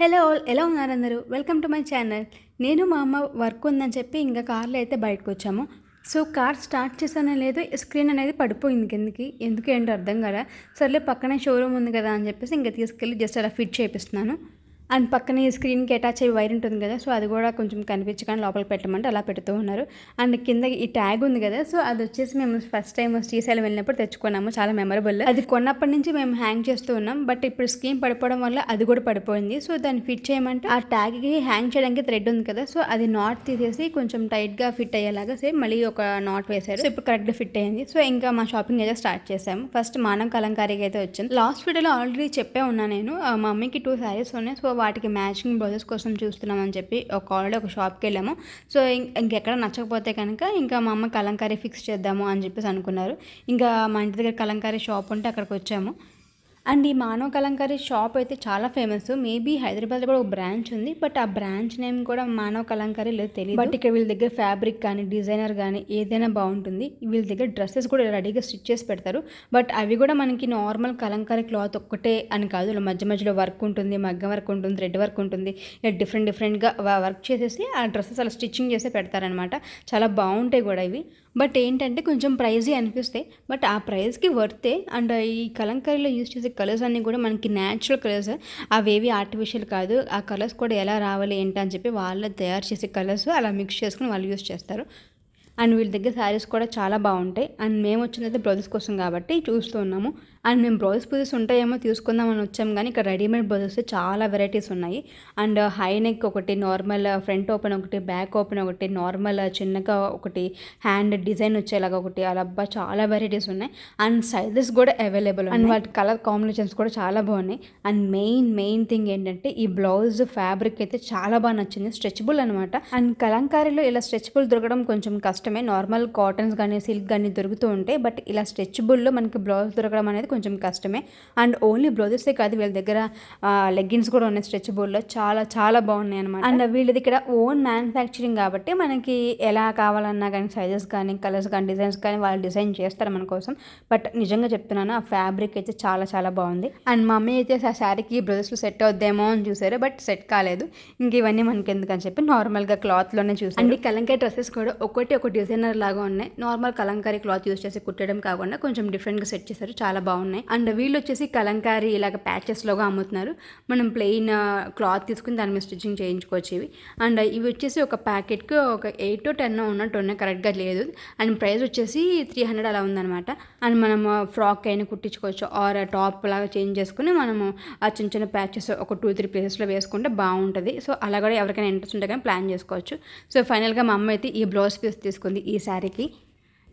Hello all ఎలా ఉన్నారు అందరూ? వెల్కమ్ టు మై ఛానల్ నేను మా అమ్మ వర్క్ ఉందని చెప్పి ఇంకా కార్లో అయితే బయటకు వచ్చాము. సో కార్ స్టార్ట్ చేసానో లేదో స్క్రీన్ అనేది పడిపోయింది కిందకి. ఎందుకు ఏంటో అర్థం కదా సర్లే పక్కనే షోరూమ్ ఉంది కదా అని చెప్పేసి ఇంకా తీసుకెళ్ళి జస్ట్ అలా ఫిట్ చేపిస్తున్నాను. అండ్ పక్కనే స్క్రీన్కి అటాచ్ అయ్యి వైర్ ఉంటుంది కదా సో అది కూడా కొంచెం కనిపించగానే లోపలికి పెట్టమంటే అలా పెడుతూ ఉన్నారు. అండ్ కింద ఈ ట్యాగ్ ఉంది కదా సో అది వచ్చేసి మేము ఫస్ట్ టైం శ్రీశైలం వెళ్ళినప్పుడు తెచ్చుకున్నాము చాలా మెమరబుల్ అది కొన్నప్పటి నుంచి మేము హ్యాంగ్ చేస్తూ ఉన్నాం బట్ ఇప్పుడు స్క్రీన్ పడిపోవడం వల్ల అది కూడా పడిపోయింది. సో దాన్ని ఫిట్ చేయమంటే ఆ ట్యాగ్కి హ్యాంగ్ చేయడానికి థ్రెడ్ ఉంది కదా సో అది నాట్ తీసేసి కొంచెం టైట్గా ఫిట్ అయ్యేలాగా సేమ్ మళ్ళీ ఒక నాట్ వేశారు. సో ఇప్పుడు కరెక్ట్గా ఫిట్ అయ్యింది సో ఇంకా మా షాపింగ్ అయితే స్టార్ట్ చేసాము. ఫస్ట్ మానం కలంకారీకి అయితే వచ్చింది. లాస్ట్ వీడియోలో ఆల్రెడీ చెప్పే ఉన్నా నేను మా మమ్మీకి టూ శారీస్ ఉన్నాయి సో వాటికి మ్యాచింగ్ బ్లౌజెస్ కోసం చూస్తున్నామని చెప్పి ఒక ఆల్రెడీ ఒక షాప్కి వెళ్ళాము. సో ఇంకెక్కడ నచ్చకపోతే కనుక ఇంకా మా అమ్మ కలంకారీ ఫిక్స్ చేద్దాము అని చెప్పేసి అనుకున్నారు. ఇంకా మా ఇంటి దగ్గర కలంకారీ షాప్ ఉంటే అక్కడికి వచ్చాము. అండ్ ఈ మానవ కలంకారీ షాప్ అయితే చాలా ఫేమస్. మేబీ హైదరాబాద్లో కూడా ఒక బ్రాంచ్ ఉంది బట్ ఆ బ్రాంచ్ నేమ్ కూడా మానవ కలంకారీ లేదు తెలియదు బట్ ఇక్కడ వీళ్ళ దగ్గర ఫ్యాబ్రిక్ కానీ డిజైనర్ కానీ ఏదైనా బాగుంటుంది. వీళ్ళ దగ్గర డ్రెస్సెస్ కూడా రెడీగా స్టిచ్ చేసి పెడతారు. బట్ అవి కూడా మనకి నార్మల్ కలంకారీ క్లాత్ ఒక్కటే అని కాదు. మధ్య మధ్యలో వర్క్ ఉంటుంది మగ్గం వర్క్ ఉంటుంది థ్రెడ్ వర్క్ ఉంటుంది. ఇలా డిఫరెంట్ డిఫరెంట్గా వర్క్ చేసేసి ఆ డ్రెస్సెస్ అలా స్టిచ్చింగ్ చేసే పెడతారనమాట చాలా బాగుంటాయి కూడా ఇవి. బట్ ఏంటంటే కొంచెం ప్రైజీ అనిపిస్తాయి బట్ ఆ ప్రైస్కి వర్తే అండ్ ఈ కలంకారీలో యూస్ చేసే కలర్స్ అన్నీ కూడా మనకి న్యాచురల్ కలర్స్ అవేవి ఆర్టిఫిషియల్ కాదు. ఆ కలర్స్ కూడా ఎలా రావాలి ఏంటి అని చెప్పి వాళ్ళు తయారు చేసే కలర్స్ అలా మిక్స్ చేసుకుని వాళ్ళు యూస్ చేస్తారు. అండ్ వీళ్ళ దగ్గర శారీస్ కూడా చాలా బాగుంటాయి. అండ్ మేము వచ్చినది బ్లౌజెస్ కోసం కాబట్టి చూస్తూ ఉన్నాము. అండ్ మేము బ్లౌజ్ పీసెస్ ఉంటాయేమో తీసుకుందామని వచ్చాము కానీ ఇక్కడ రెడీమేడ్ బ్లౌజెస్ చాలా వెరైటీస్ ఉన్నాయి. అండ్ హై నెక్ ఒకటి నార్మల్ ఫ్రంట్ ఓపెన్ ఒకటి బ్యాక్ ఓపెన్ ఒకటి నార్మల్ చిన్నగా ఒకటి హ్యాండ్ డిజైన్ వచ్చేలాగా ఒకటి అలా చాలా వెరైటీస్ ఉన్నాయి. అండ్ సైజెస్ కూడా అవైలబుల్ అండ్ వాటి కలర్ కాంబినేషన్స్ కూడా చాలా బాగున్నాయి. అండ్ మెయిన్ మెయిన్ థింగ్ ఏంటంటే ఈ బ్లౌజ్ ఫ్యాబ్రిక్ అయితే చాలా బాగా నచ్చింది. స్ట్రెచబుల్ అనమాట అండ్ కలంకారీలో ఇలా స్ట్రెచబుల్ దొరకడం కొంచెం కష్టం. కష్టమే నార్మల్ కాటన్స్ కానీ సిల్క్ కానీ దొరుకుతూ ఉంటాయి బట్ ఇలా స్ట్రెచ్బుల్లో మనకి బ్లౌజ్ దొరకడం అనేది కొంచెం కష్టమే. అండ్ ఓన్లీ బ్లౌజెసే కాదు వీళ్ళ దగ్గర లెగ్గిన్స్ కూడా ఉన్నాయి స్ట్రెచ్బుల్లో. చాలా చాలా బాగున్నాయి అనమాట అండ్ వీళ్ళది ఇక్కడ ఓన్ మ్యానుఫ్యాక్చరింగ్ కాబట్టి మనకి ఎలా కావాలన్నా కానీ సైజెస్ కానీ కలర్స్ కానీ డిజైన్స్ కానీ వాళ్ళు డిజైన్ చేస్తారు మన కోసం. బట్ నిజంగా చెప్తున్నాను ఆ ఫ్యాబ్రిక్ అయితే చాలా చాలా బాగుంది. అండ్ మమ్మీ అయితే ఆ శారీకి బ్లౌజెస్లో సెట్ అవుద్దేమో అని చూసారు బట్ సెట్ కాలేదు. ఇంక ఇవన్నీ మనకి ఎందుకని చెప్పి నార్మల్గా క్లాత్లోనే చూసారు అండ్ కలంకాయ డ్రెస్సెస్ కూడా ఒకటి ఒకటి డిజైనర్ లాగా ఉన్నాయి. నార్మల్ కలంకారీ క్లాత్ యూస్ చేసి కుట్టడం కాకుండా కొంచెం డిఫరెంట్గా సెట్ చేశారు. చాలా బాగున్నాయి. అండ్ వీళ్ళు వచ్చేసి కలంకారీ ఇలాగ ప్యాచెస్ లోగా అమ్ముతున్నారు. మనం ప్లెయిన్ క్లాత్ uh, తీసుకుని దాని మీద స్టిచ్చింగ్ చేయించుకోవచ్చు ఇవి. అండ్ ఇవి వచ్చేసి ఒక ప్యాకెట్కి ఒక ఎయిట్ టు టెన్ ఉన్నట్టు ఉన్నాయి. కరెక్ట్గా లేదు. అండ్ ప్రైస్ వచ్చేసి త్రీ హండ్రెడ్ అలా ఉందన్నమాట. అండ్ మనం uh, ఫ్రాక్ అయినా కుట్టించుకోవచ్చు. ఆర్ టాప్ uh, లాగా చేంజ్ చేసుకుని మనము ఆ చిన్న చిన్న ప్యాచెస్ ఒక టూ త్రీ ప్లేసెస్లో వేసుకుంటే బాగుంటుంది. సో అలా కూడా ఎవరికైనా ఇంట్రెస్ట్ ఉంటే కానీ ప్లాన్ చేసుకోవచ్చు. సో ఫైనల్గా మా అమ్మ అయితే ఈ బ్లౌజ్ పీస్ తీసుకుంది ఈ శారీకి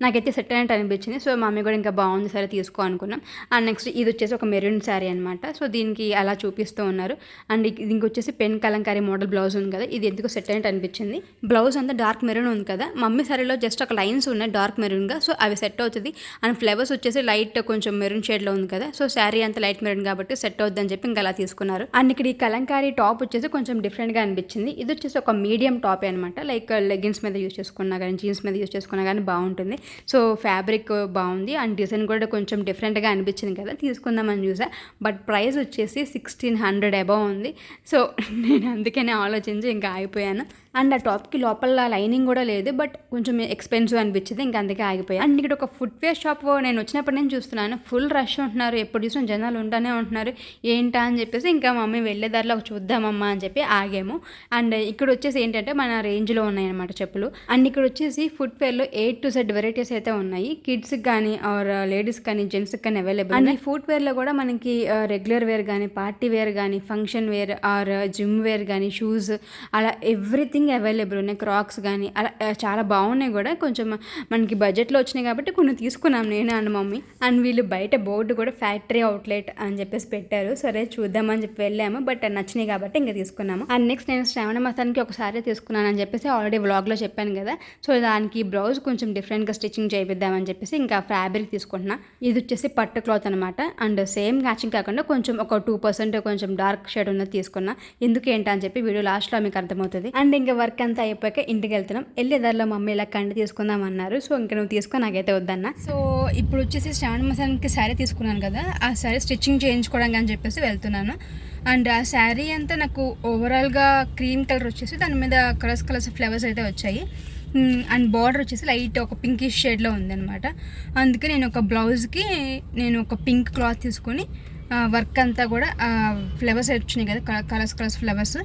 నాకైతే సెట్ అయినట్టు అనిపించింది. సో మమ్మీ కూడా ఇంకా బాగుంది సరే తీసుకో అనుకున్నాం. అండ్ నెక్స్ట్ ఇది వచ్చేసి ఒక మెరూన్ శారీ అనమాట సో దీనికి అలా చూపిస్తూ ఉన్నారు. అండ్ దీనికి వచ్చేసి పెన్ కలంకారీ మోడల్ బ్లౌజ్ ఉంది కదా ఇది ఎందుకు సెట్ అయినట్టు అనిపించింది. బ్లౌజ్ అంతా డార్క్ మెరూన్ ఉంది కదా మమ్మీ శారీలో జస్ట్ ఒక లైన్స్ ఉన్నాయి డార్క్ మెరూన్గా. సో అవి సెట్ అవుతుంది. అండ్ ఫ్లవర్స్ వచ్చేసి లైట్ కొంచెం మెరూన్ షేడ్లో ఉంది కదా సో శారీ అంతా లైట్ మెరూన్ కాబట్టి సెట్ అవుద్ది అని చెప్పి ఇంకా అలా తీసుకున్నారు. అండ్ ఇక్కడ ఈ కలంకారీ టాప్ వచ్చేసి కొంచెం డిఫరెంట్గా అనిపించింది. ఇది వచ్చేసి ఒక మీడియం టాప్ అనమాట లైక్ లెగిన్స్ మీద యూస్ చేసుకున్నా కానీ జీన్స్ మీద యూస్ చేసుకున్నా కానీ బాగుంటుంది. సో ఫ్యాబ్రిక్ బాగుంది అండ్ డిజైన్ కూడా కొంచెం డిఫరెంట్గా అనిపించింది కదా తీసుకుందామని చూసా. బట్ ప్రైస్ వచ్చేసి సిక్స్టీన్ హండ్రెడ్ అబవ్ ఉంది. సో నేను అందుకనే ఆలోచించి ఇంకా ఆగిపోయాను. అండ్ ఆ టాప్కి లోపల లైనింగ్ కూడా లేదు బట్ కొంచెం ఎక్స్పెన్సివ్ అనిపించింది ఇంకా అందుకే ఆగిపోయాను అండ్ ఇక్కడ ఒక ఫుట్వేర్ షాప్ నేను వచ్చినప్పటి నుంచి చూస్తున్నాను. ఫుల్ రష్ ఉంటున్నారు ఎప్పుడు చూసిన జనాలు ఉంటానే ఉంటున్నారు. ఏంటా అని చెప్పేసి ఇంకా మమ్మీ వెళ్ళే దారిలో ఒక చూద్దామమ్మా అని చెప్పి ఆగాము. అండ్ ఇక్కడ వచ్చేసి ఏంటంటే మన రేంజ్లో ఉన్నాయన్నమాట చెప్పులు. అండ్ ఇక్కడ వచ్చేసి ఫుట్వేర్లో ఎయిట్ టు సెడ్ వెరైటీస్ అయితే ఉన్నాయి. కిడ్స్కి కానీ ఆర్ లేడీస్ కానీ జెంట్స్కి కానీ అవైలబుల్ అండ్ ఈ ఫుట్వేర్లో కూడా మనకి రెగ్యులర్ వేర్ కానీ పార్టీ వేర్ కానీ function wear or gym wear కానీ షూస్ అలా ఎవ్రీథింగ్ అవైలబుల్ ఉన్నాయి. క్రాక్స్ కానీ అలా చాలా బాగున్నాయి కూడా. కొంచెం మనకి బడ్జెట్లో వచ్చినాయి కాబట్టి కొన్ని తీసుకున్నాం నేను అండ్ మమ్మీ. అండ్ వీళ్ళు బయట బోర్డు కూడా ఫ్యాక్టరీ అవుట్లెట్ అని చెప్పేసి పెట్టారు. సరే చూద్దామని చెప్పి వెళ్ళాము. బట్ నచ్చినాయి కాబట్టి ఇంకా తీసుకున్నాము. అండ్ నెక్స్ట్ నేను శ్రావణ మాసానికి ఒకసారి తీసుకున్నాను అని చెప్పేసి ఆల్రెడీ వ్లాగ్లో చెప్పాను కదా. సో దానికి బ్లౌజ్ కొంచెం డిఫరెంట్గా స్టిచ్చింగ్ చేయిద్దామని చెప్పేసి ఇంకా ఫ్యాబ్రిక్ తీసుకుంటున్నా. ఇది వచ్చేసి పట్టు క్లాత్ అనమాట అండ్ సేమ్ మ్యాచింగ్ కాకుండా కొంచెం ఒక టూ పర్సెంట్ కొంచెం డార్క్ షేడ్ ఉన్నది తీసుకున్నా. ఎందుకు అని చెప్పి వీడియో లాస్ట్లో మీకు అర్థమవుతుంది. అండ్ ఇంకా ఇంకా వర్క్ అంతా అయిపోయాక ఇంటికి వెళ్తున్నాం. వెళ్ళే దారిలో మమ్మీ ఇలా కండి తీసుకుందాం అన్నారు. సో ఇంకా నువ్వు తీసుకో నాకైతే వద్దన్న. సో ఇప్పుడు వచ్చేసి శ్రావణ మాసానికి శారీ తీసుకున్నాను కదా. ఆ శారీ స్టిచ్చింగ్ చేయించుకోవడానికి అని చెప్పేసి వెళ్తున్నాను. అండ్ ఆ శారీ అంతా నాకు ఓవరాల్గా క్రీమ్ కలర్ వచ్చేసి దాని మీద కలర్స్ కలర్స్ ఫ్లవర్స్ అయితే వచ్చాయి. అండ్ బార్డర్ వచ్చేసి లైట్ ఒక పింకిష్ షేడ్లో ఉందన్నమాట. అందుకే నేను ఒక బ్లౌజ్కి నేను ఒక పింక్ క్లాత్ తీసుకొని వర్క్ అంతా కూడా ఫ్లవర్స్ వచ్చినాయి కదా కలర్స్ కలర్స్ ఫ్లవర్స్.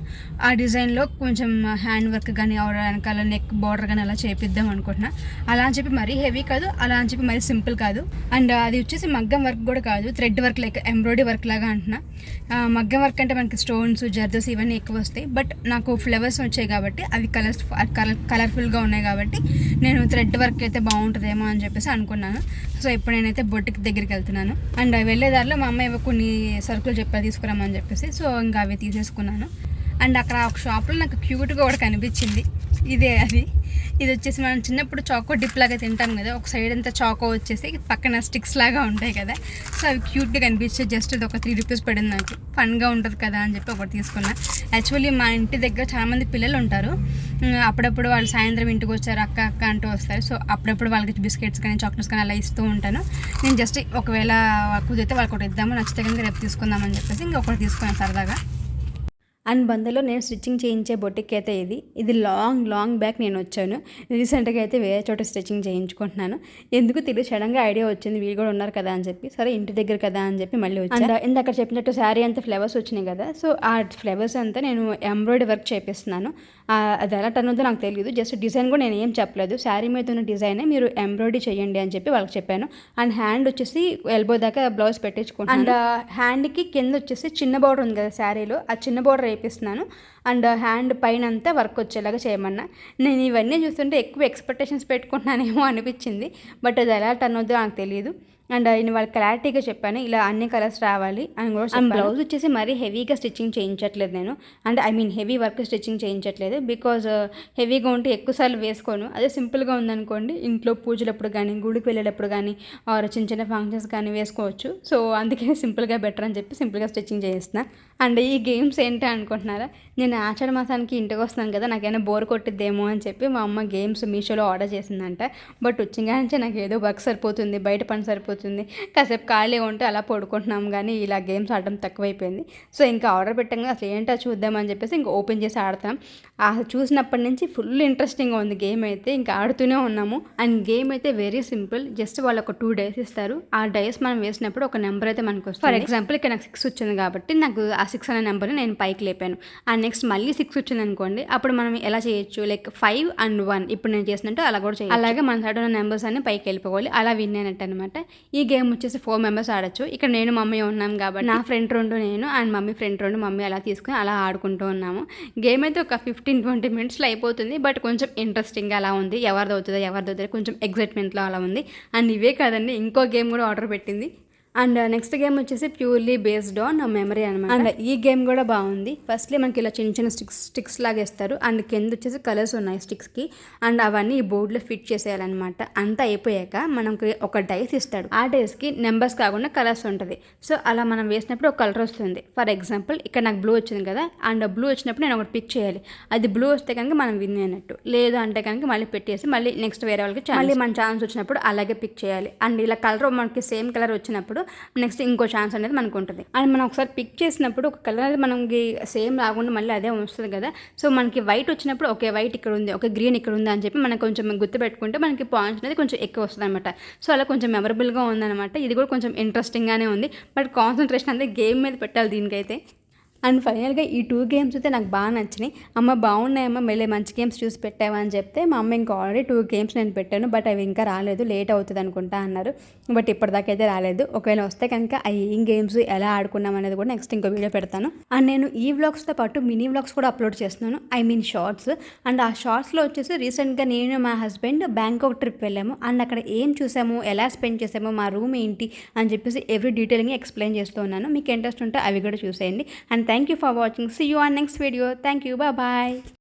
ఆ డిజైన్లో కొంచెం హ్యాండ్ వర్క్ కానీ వెనకాల నెక్ బార్డర్ కానీ అలా చేపిద్దాం అనుకుంటున్నా. అలా అని చెప్పి మరీ హెవీ కాదు అలా అని చెప్పి మరీ సింపుల్ కాదు. అండ్ అది వచ్చేసి మగ్గం వర్క్ కూడా కాదు thread work like embroidery work లాగా అంటున్నా. మగ్గం వర్క్ అంటే మనకి స్టోన్స్ జర్దోస్ ఇవన్నీ ఎక్కువ వస్తాయి. బట్ నాకు ఫ్లవర్స్ వచ్చాయి కాబట్టి అవి కలర్స్ కలర్ కలర్ఫుల్గా ఉన్నాయి కాబట్టి నేను థ్రెడ్ వర్క్ అయితే బాగుంటుందేమో అని చెప్పేసి అనుకున్నాను. సో ఇప్పుడు నేనైతే బొట్టుకి దగ్గరికి వెళ్తున్నాను. అండ్ వెళ్ళే దారిలో మా అమ్మాయి కొన్ని సరుకులు చెప్పారు తీసుకురామని చెప్పేసి. సో ఇంకా అవి తీసేసుకున్నాను. అండ్ అక్కడ ఒక షాప్లో నాకు క్యూట్గా కూడా కనిపించింది. ఇదే అది. ఇది వచ్చేసి మనం చిన్నప్పుడు చాకో డిప్ లాగా తింటాం కదా ఒక సైడ్ అంతా చాకో వచ్చేసి పక్కన స్టిక్స్ లాగా ఉంటాయి కదా. సో అవి క్యూట్గా కనిపించే జస్ట్ ఇది ఒక త్రీ రూపీస్ పడింది నాకు. ఫన్గా ఉంటుంది కదా అని చెప్పి ఒకటి తీసుకున్నా. యాక్చువల్లీ మా ఇంటి దగ్గర చాలామంది పిల్లలు ఉంటారు. అప్పుడప్పుడు వాళ్ళు సాయంత్రం ఇంటికి వచ్చారు అక్క అక్క అంటూ వస్తారు. సో అప్పుడప్పుడు వాళ్ళకి బిస్కెట్స్ కానీ చాక్లెట్స్ కానీ అలా ఇస్తూ ఉంటాను. నేను జస్ట్ ఒకవేళ కుదిరితే వాళ్ళకి ఒకటి ఇద్దాము నచ్చితే కనుక రేపు తీసుకుందామని చెప్పేసి ఇంకొకటి తీసుకున్నాను సరదాగా. అండ్ బందలో నేను స్టిచ్చింగ్ చేయించే బొటిక్ అయితే ఇది. ఇది లాంగ్ లాంగ్ బ్యాక్ నేను వచ్చాను. రీసెంట్గా అయితే వేరే చోట స్టిచ్చింగ్ చేయించుకుంటున్నాను. ఎందుకు తెలియదు సడన్గా ఐడియా వచ్చింది వీళ్ళు కూడా ఉన్నారు కదా అని చెప్పి. సరే ఇంటి దగ్గర కదా అని చెప్పి మళ్ళీ వచ్చాను ఇందాక చెప్పినట్టు శారీ అంతా ఫ్లవర్స్ వచ్చినాయి కదా. సో ఆ ఫ్లవర్స్ అంతా నేను ఎంబ్రాయిడరీ వర్క్ చేపిస్తున్నాను. అది ఎలా టర్న్ ఉందో నాకు తెలియదు జస్ట్ డిజైన్ కూడా నేను ఏం చెప్పలేదు. శారీ మీద ఉన్న డిజైనే మీరు ఎంబ్రాయిడరీ చేయండి అని చెప్పి వాళ్ళకి చెప్పాను. అండ్ హ్యాండ్ వచ్చేసి ఎల్బో దాకా బ్లౌజ్ పెట్టించుకుంటాను అండ్ హ్యాండ్కి కింద వచ్చేసి చిన్న బోర్డర్ ఉంది కదా శారీలో. ఆ చిన్న బోర్డర్ చేపిస్తున్నాను అండ్ హ్యాండ్ పైన అంతా వర్క్ వచ్చేలాగా చేయమన్నా. నేను ఇవన్నీ చూస్తుంటే ఎక్కువ ఎక్స్పెక్టేషన్స్ పెట్టుకుంటున్నానేమో అనిపించింది. బట్ అది ఎలా టర్న్ అవుతుందో నాకు తెలియదు. అండ్ నేను వాళ్ళకి క్లారిటీగా చెప్పాను ఇలా అన్ని కలర్స్ రావాలి అని కూడా అండ్ బ్లౌజ్ వచ్చేసి మరీ హెవీగా స్టిచ్చింగ్ చేయించట్లేదు నేను. And I mean heavy work stitching చేయించట్లేదు because హెవీగా ఉంటే ఎక్కువసార్లు వేసుకోను. అదే సింపుల్గా ఉందనుకోండి ఇంట్లో పూజలప్పుడు కానీ గుడికి వెళ్ళేటప్పుడు కానీ ఆర్ చిన్న చిన్న ఫంక్షన్స్ కానీ వేసుకోవచ్చు. సో అందుకే సింపుల్గా బెటర్ అని చెప్పి సింపుల్గా స్టిచ్చింగ్ చేయిస్తున్నా. అండ్ ఈ గేమ్స్ ఏంటి అనుకుంటున్నారా? నేను ఆషాఢ మాసానికి ఇంటికి వస్తున్నాను కదా నాకైనా బోర్ కొట్టిద్దేమో అని చెప్పి మా అమ్మ గేమ్స్ మీషోలో ఆర్డర్ చేసిందంట. బట్ వచ్చింగా నుంచి నాకు ఏదో వర్క్ సరిపోతుంది బయట పని సరిపోతుంది అయిపోతుంది. కాసేపు ఖాళీ ఉంటే అలా పడుకుంటున్నాం కానీ ఇలా గేమ్స్ ఆడడం తక్కువైపోయింది. సో ఇంకా ఆర్డర్ పెట్టంగా అసలు ఏంటో చూద్దామని చెప్పేసి ఇంకా ఓపెన్ చేసి ఆడతాం. చూసినప్పటి నుంచి ఫుల్ ఇంట్రెస్టింగ్గా ఉంది గేమ్ అయితే ఇంకా ఆడుతూనే ఉన్నాము. అండ్ గేమ్ అయితే వెరీ సింపుల్ జస్ట్ వాళ్ళు ఒక టూ డేస్ ఇస్తారు. ఆ డేస్ మనం వేసినప్పుడు ఒక నెంబర్ అయితే మనకు వస్తుంది. ఫర్ ఎగ్జాంపుల్ ఇక్కడ నాకు సిక్స్ వచ్చింది కాబట్టి నాకు ఆ సిక్స్ అనే నెంబర్ని నేను పైకి లేపాను. ఆ నెక్స్ట్ మళ్ళీ సిక్స్ వచ్చింది అనుకోండి అప్పుడు మనం ఎలా చేయొచ్చు? లైక్ ఫైవ్ అండ్ వన్ ఇప్పుడు నేను చేసినట్టు అలా కూడా చేయాలి అలాగే మన సైడ్ ఉన్న నెంబర్స్ అన్ని పైకి వెళ్ళిపోవాలి. అలా విన్ అయినట్టు అనమాట ఈ గేమ్ వచ్చేసి ఫోర్ మెంబర్స్ ఆడచ్చు. ఇక్కడ నేను మమ్మీ ఉన్నాం కాబట్టి. నా ఫ్రెండ్ రెండు నేను అండ్ మమ్మీ ఫ్రెండ్ రెండు మమ్మీ అలా తీసుకుని అలా ఆడుకుంటూ ఉన్నాము. గేమ్ అయితే ఒక ఫిఫ్టీన్ ట్వంటీ మినిట్స్లో అయిపోతుంది బట్ కొంచెం ఇంట్రెస్టింగ్ అలా ఉంది. ఎవరిది అవుతుందో ఎవరిది అవుతుందో కొంచెం ఎగ్జైట్మెంట్లో అలా ఉంది. అండ్ ఇవే కాదండి ఇంకో గేమ్ కూడా ఆర్డర్ పెట్టింది. అండ్ నెక్స్ట్ గేమ్ వచ్చేసి ప్యూర్లీ బేస్డ్ ఆన్ మెమరీ అనమాట అండ్ ఈ గేమ్ కూడా బాగుంది. ఫస్ట్లీ మనకి ఇలా చిన్న చిన్న స్టిక్స్ స్టిక్స్ లాగా ఇస్తారు. అండ్ కింద వచ్చేసి కలర్స్ ఉన్నాయి స్టిక్స్కి అండ్ అవన్నీ ఈ బోర్డులో ఫిట్ చేసేయాలన్నమాట. అంతా అయిపోయాక మనకి ఒక డైస్ ఇస్తాడు. ఆ డైస్కి నెంబర్స్ కాకుండా కలర్స్ ఉంటుంది. సో అలా మనం వేసినప్పుడు ఒక కలర్ వస్తుంది. ఫర్ ఎగ్జాంపుల్ ఇక్కడ నాకు బ్లూ వచ్చింది కదా. అండ్ బ్లూ వచ్చినప్పుడు నేను ఒకటి పిక్ చేయాలి. అది బ్లూ వస్తే కనుక మనం విన్ అయినట్టు. లేదు అంటే కనుక మళ్ళీ పెట్టేసి మళ్ళీ నెక్స్ట్ వేరే వాళ్ళకి మళ్ళీ మన ఛాన్స్ వచ్చినప్పుడు అలాగే పిక్ చేయాలి. అండ్ ఇలా కలర్ మనకి సేమ్ కలర్ వచ్చినప్పుడు నెక్స్ట్ ఇంకో ఛాన్స్ అనేది మనకు ఉంటుంది అండ్ మనం ఒకసారి పిక్ చేసినప్పుడు ఒక కలర్ అనేది మనకి సేమ్ రాకుండా మళ్ళీ అదే వస్తుంది కదా. సో మనకి వైట్ వచ్చినప్పుడు ఓకే వైట్ ఇక్కడ ఉంది ఒక గ్రీన్ ఇక్కడ ఉంది అని చెప్పి మనకు కొంచెం గుర్తుపెట్టుకుంటే మనకి పాయింట్స్ అనేది కొంచెం ఎక్కువ వస్తుంది అనమాట సో అలా కొంచెం మెమరబుల్గా ఉందన్నమాట. ఇది కూడా కొంచెం ఇంట్రెస్టింగ్గానే ఉంది. బట్ కాన్సన్ట్రేషన్ అనేది గేమ్ మీద పెట్టాలి దీనికైతే. అండ్ ఫైనల్గా ఈ టూ గేమ్స్ అయితే నాకు బాగా నచ్చినాయి. అమ్మ బాగున్నాయమ్మ మళ్ళీ మంచి గేమ్స్ చూసి పెట్టావా అని చెప్తే మా అమ్మ ఇంకా ఆల్రెడీ టూ గేమ్స్ నేను పెట్టాను బట్ అవి ఇంకా రాలేదు లేట్ అవుతుంది అనుకుంటా అన్నారు. బట్ ఇప్పటిదాకా అయితే రాలేదు. ఒకవేళ వస్తే కనుక ఆ ఏం గేమ్స్ ఎలా ఆడుకున్నాం అనేది కూడా నెక్స్ట్ ఇంకో వీడియో పెడతాను. అండ్ నేను ఈ వ్లాగ్స్తో పాటు మినీ వ్లాగ్స్ కూడా అప్లోడ్ చేస్తున్నాను. ఐ మీన్ షార్ట్స్ అండ్ ఆ షార్ట్స్లో వచ్చేసి రీసెంట్గా నేను మా హస్బెండ్ బ్యాంకాక్ ట్రిప్ వెళ్ళాము. అండ్ అక్కడ ఏం చూసాము ఎలా స్పెండ్ చేసాము మా రూమ్ ఏంటి అని చెప్పేసి ఎవ్రీ డీటెయిలింగ్ ఎక్స్ప్లెయిన్ చేస్తూ ఉన్నాను. మీకు ఇంట్రెస్ట్ ఉంటే అవి కూడా చూసేయండి. And Thank you for watching. See you on next video. Thank you. Bye bye.